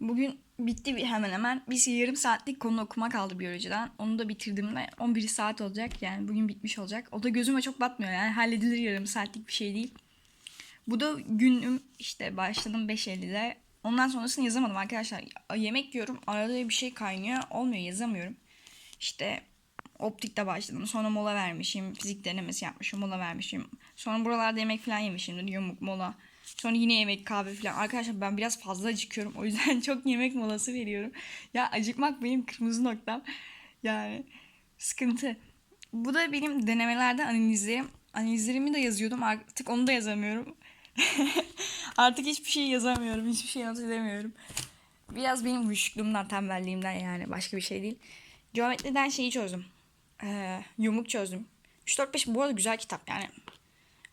Bugün bitti hemen hemen. Bir yarım saatlik konu okuma kaldı biyolojiden. Onu da bitirdiğimde 11 saat olacak. Yani bugün bitmiş olacak. O da gözüme çok batmıyor yani. Halledilir yarım saatlik bir şey değil. Bu da günüm işte başladım 5.50'de. Ondan sonrasını yazamadım arkadaşlar. Yemek yiyorum. Arada bir şey kaynıyor. Olmuyor yazamıyorum. İşte optikte başladım. Sonra mola vermişim. Fizik denemesi yapmışım. Mola vermişim. Sonra buralarda yemek falan yemişim. Yumuk mola. Sonra yine yemek kahve falan. Arkadaşlar ben biraz fazla acıkıyorum. O yüzden çok yemek molası veriyorum. Ya acıkmak benim kırmızı noktam. Yani sıkıntı. Bu da benim denemelerde analizlerim. Analizlerimi de yazıyordum. Artık onu da yazamıyorum. Artık hiçbir şey yazamıyorum. Hiçbir şey not edemiyorum. Biraz benim uyuşukluğumdan, tembelliğimden yani. Başka bir şey değil. Geometriden şeyi çözdüm. Ee, yumruk çözdüm. 3-4-5 bu arada güzel kitap yani.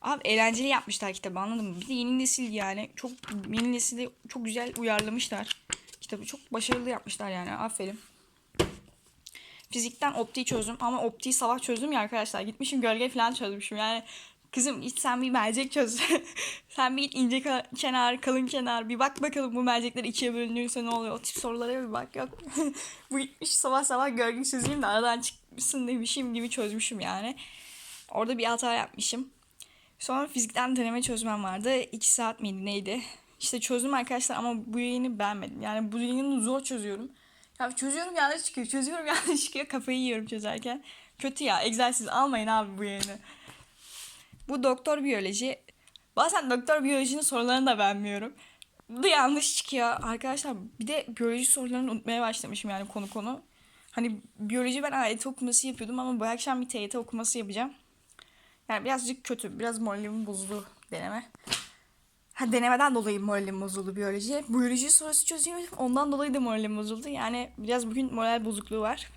Abi eğlenceli yapmışlar kitabı anladın mı? Bir de yeni nesil yani. Çok yeni nesili çok güzel uyarlamışlar. Kitabı çok başarılı yapmışlar yani. Aferin. Fizikten optiği çözdüm ama optiği sabah çözdüm ya arkadaşlar. Gitmişim gölge falan çözmüşüm yani. Kızım git sen bir mercek çöz. sen bir ince kenar, kalın kenar. Bir bak bakalım bu mercekler ikiye bölünürse ne oluyor? O tip sorulara bir bak. Yok. bu gitmiş sabah sabah gölge çözeyim de aradan çıkmışsın demişim gibi çözmüşüm yani. Orada bir hata yapmışım. Sonra fizikten deneme çözmem vardı. 2 saat miydi neydi? İşte çözdüm arkadaşlar ama bu yayını beğenmedim. Yani bu yayını zor çözüyorum. Ya çözüyorum yanlış çıkıyor. Çözüyorum yanlış çıkıyor. Kafayı yiyorum çözerken. Kötü ya. Egzersiz almayın abi bu yayını. Bu doktor biyoloji. Bazen doktor biyolojinin sorularını da beğenmiyorum. Bu da yanlış çıkıyor. Arkadaşlar bir de biyoloji sorularını unutmaya başlamışım yani konu konu. Hani biyoloji ben AYT okuması yapıyordum ama bu akşam bir TYT okuması yapacağım. Yani birazcık kötü. Biraz moralim bozuldu deneme. Ha, denemeden dolayı moralim bozuldu biyoloji. Biyoloji sorusu çözüyorum. Ondan dolayı da moralim bozuldu. Yani biraz bugün moral bozukluğu var.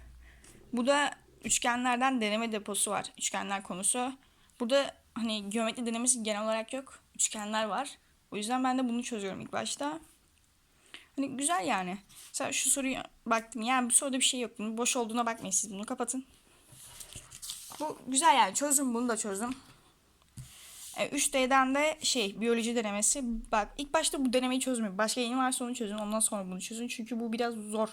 Bu da üçgenlerden deneme deposu var. Üçgenler konusu. Burada hani geometri denemesi genel olarak yok. Üçgenler var. O yüzden ben de bunu çözüyorum ilk başta. Hani güzel yani. Mesela şu soruyu baktım. Yani bu soruda bir şey yok. Bunun boş olduğuna bakmayın siz bunu kapatın. Bu güzel yani çözdüm bunu da çözdüm. E, 3D'den de şey biyoloji denemesi. Bak ilk başta bu denemeyi çözmeyin. Başka yeni varsa onu çözün. Ondan sonra bunu çözün. Çünkü bu biraz zor.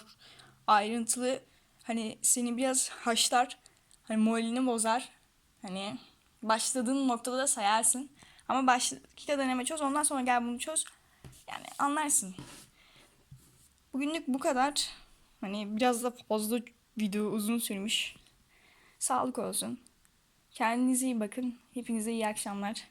Ayrıntılı. Hani seni biraz haşlar. Hani moralini bozar. Hani başladığın noktada da sayarsın. Ama başta deneme çöz. Ondan sonra gel bunu çöz. Yani anlarsın. Bugünlük bu kadar. Hani biraz da fazla video uzun sürmüş. Sağlık olsun. Kendinize iyi bakın. Hepinize iyi akşamlar.